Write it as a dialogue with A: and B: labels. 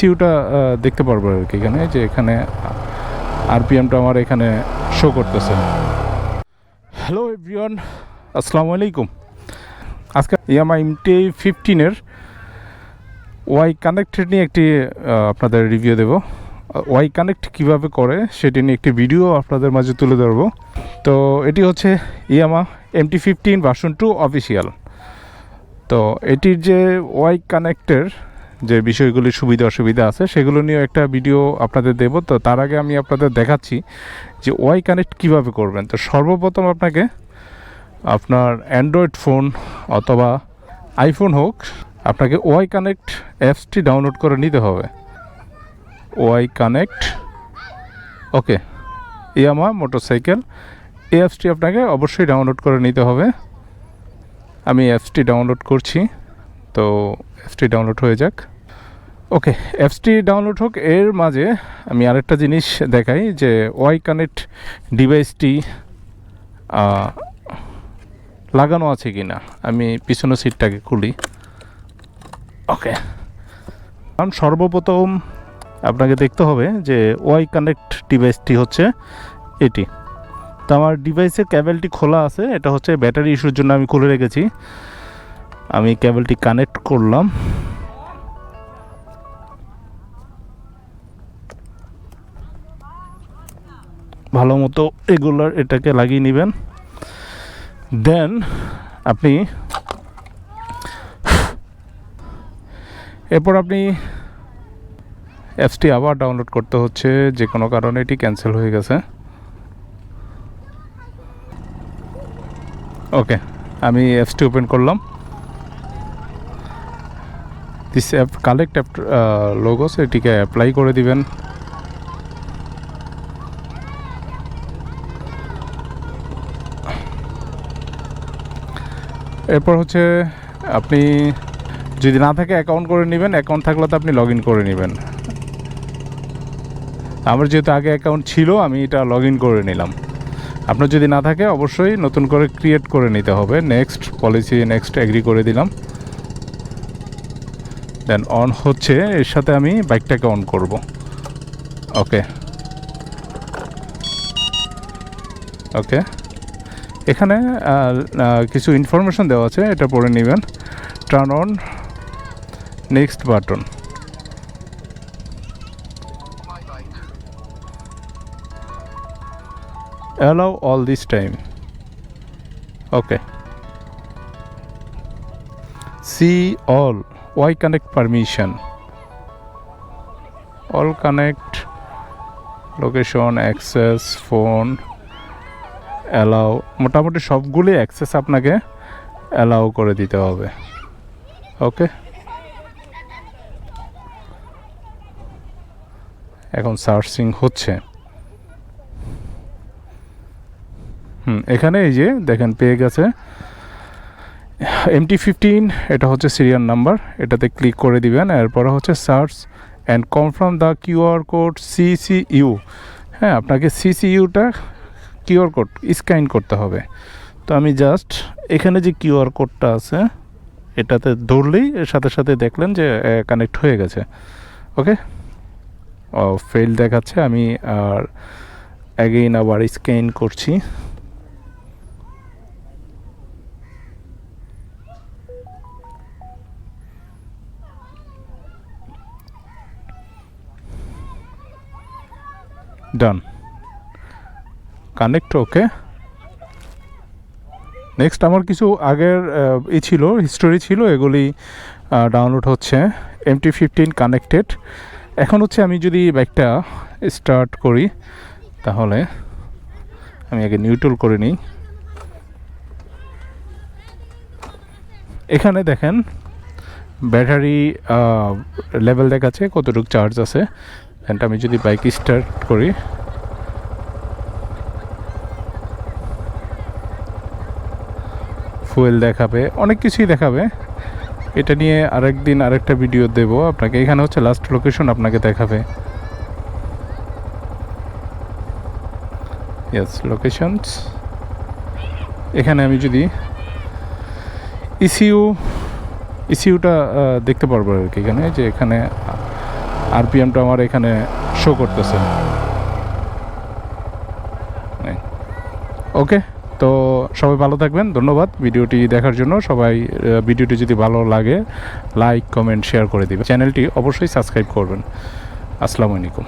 A: ইসিউটা দেখতে পারব আর কি এখানে, যে এখানে আরপিএমটা আমার এখানে শো করতেছে। হ্যালো এভরিওয়ান আসসালামু আলাইকুম। আজকে ইয়ামা এমটি ফিফটিনের ওয়াই কানেক্টেড নিয়ে একটি আপনাদের রিভিউ দেব। ওয়াই কানেক্ট কীভাবে করে সেটি নিয়ে একটি ভিডিও আপনাদের মাঝে তুলে ধরবো। তো এটি হচ্ছে Yamaha MT fifteen version two official তো এটির যে ওয়াই কানেক্টের যে বিষয়গুলি সুবিধা অসুবিধা আছে, সেগুলো নিয়ে একটা ভিডিও আপনাদের দেব। তো তার আগে আমি আপনাদের দেখাচ্ছি যে ওয়াই কানেক্ট কীভাবে করবেন। তো সর্বপ্রথম আপনাকে আপনার অ্যান্ড্রয়েড ফোন অথবা আইফোন হোক, আপনাকে ওয়াই কানেক্ট অ্যাপসটি ডাউনলোড করে নিতে হবে। Y connect okay Yamaha motorcycle এই অ্যাপসটি আপনাকে অবশ্যই ডাউনলোড করে নিতে হবে। আমি অ্যাপসটি ডাউনলোড করছি। তো অ্যাপসটি ডাউনলোড হয়ে যাক। ওকে অ্যাপসটি ডাউনলোড হোক, এর মাঝে আমি আরেকটা জিনিস দেখাই যে ওয়াই কানেক্ট ডিভাইসটি লাগানো আছে কি না আমি পিছনের সিটটাকে খুলি। ওকে কারণ সর্বপ্রথম আপনাকে দেখতে হবে যে ওয়াই কানেক্ট ডিভাইসটি হচ্ছে এটি। তো আমার ডিভাইসের ক্যাবেলটি খোলা আছে, এটা হচ্ছে ব্যাটারি ইস্যুর জন্য আমি খুলে রেখেছি। আমি ক্যাবেলটি কানেক্ট করলাম। ভালো মতো রেগুলার এটাকে লাগিয়ে নেবেন। দেন আপনি এরপর আপনি অ্যাপসটি আবার ডাউনলোড করতে হচ্ছে, যে কোনো কারণে এটি ক্যান্সেল হয়ে গেছে। ওকে আমি অ্যাপসটি ওপেন করলাম। This app collect app logos এটিকে অ্যাপ্লাই করে দিবেন। এরপর হচ্ছে আপনি যদি না থাকে অ্যাকাউন্ট করে নেবেন অ্যাকাউন্ট থাকলে তো আপনি লগ করে নেবেন। আমার যেহেতু আগে অ্যাকাউন্ট ছিল, আমি এটা লগ করে নিলাম। আপনার যদি না থাকে, অবশ্যই নতুন করে ক্রিয়েট করে নিতে হবে। নেক্সট পলিসি নেক্সট এগ্রি করে দিলাম। দেন অন হচ্ছে, এর সাথে আমি বাইকটাকে অন করব। ওকে ওকে এখানে কিছু ইনফরমেশন দেওয়া আছে, এটা পরে নেবেন। Turn on next button allow all this time okay see all Y connect permission all connect location access phone allow, মোটামুটি সবগুলি অ্যাক্সেস আপনাকে অ্যালাউ করে দিতে হবে। ওকে এখন সার্চিং হচ্ছে। হুম, এখানে এই যে দেখেন, পেয়ে গেছে। এমটি ফিফটিন এটা হচ্ছে সিরিয়াল নাম্বার এটাতে ক্লিক করে দিবেন, এরপরে হচ্ছে search and confirm the QR code CCU হ্যাঁ আপনাকে সিসিইউটা কিউআর কোড স্ক্যান করতে হবে। তো আমি জাস্ট এখানে যে কিউআর কোডটা আছে, এটাতে ধরলেই এর সাথে সাথে দেখলেন যে কানেক্ট হয়ে গেছে। ওকে? ফেল দেখাচ্ছে, আমি আর অ্যাগেইন আবার স্ক্যান করছি। ডান কানেক্ট ওকে নেক্সট আমার কিছু আগের ই ছিল হিস্টোরি ছিল, এগুলি ডাউনলোড হচ্ছে এমটি ফিফটিন কানেক্টেড এখন হচ্ছে আমি যদি বাইকটা স্টার্ট করি, তাহলে আমি আগে নিউট্রাল করে নিই। এখানে দেখেন ব্যাটারি লেভেল দেখাচ্ছে, কতটুকু চার্জ আছে। অ্যান্ড আমি যদি বাইক স্টার্ট করি ফুয়েল দেখাবে, অনেক কিছুই দেখাবে। এটা নিয়ে আরেকদিন আরেকটা ভিডিও দেব আপনাকে। এখানে হচ্ছে লাস্ট লোকেশন আপনাকে দেখাবে। ইয়েস লোকেশনস এখানে আমি যদি ইসিউ ইসিউটা দেখতে পারব আর কি এখানে, যে এখানে আরপিএমটা আমার এখানে শো করতেছে। ওকে তো সবাই ভালো থাকবেন, ধন্যবাদ। ভিডিওটি দেখার জন্য সবাই ভিডিওটি যদি ভালো লাগে লাইক কমেন্ট শেয়ার করে দেবে চ্যানেলটি অবশ্যই সাবস্ক্রাইব করবেন। আসসালামু আলাইকুম।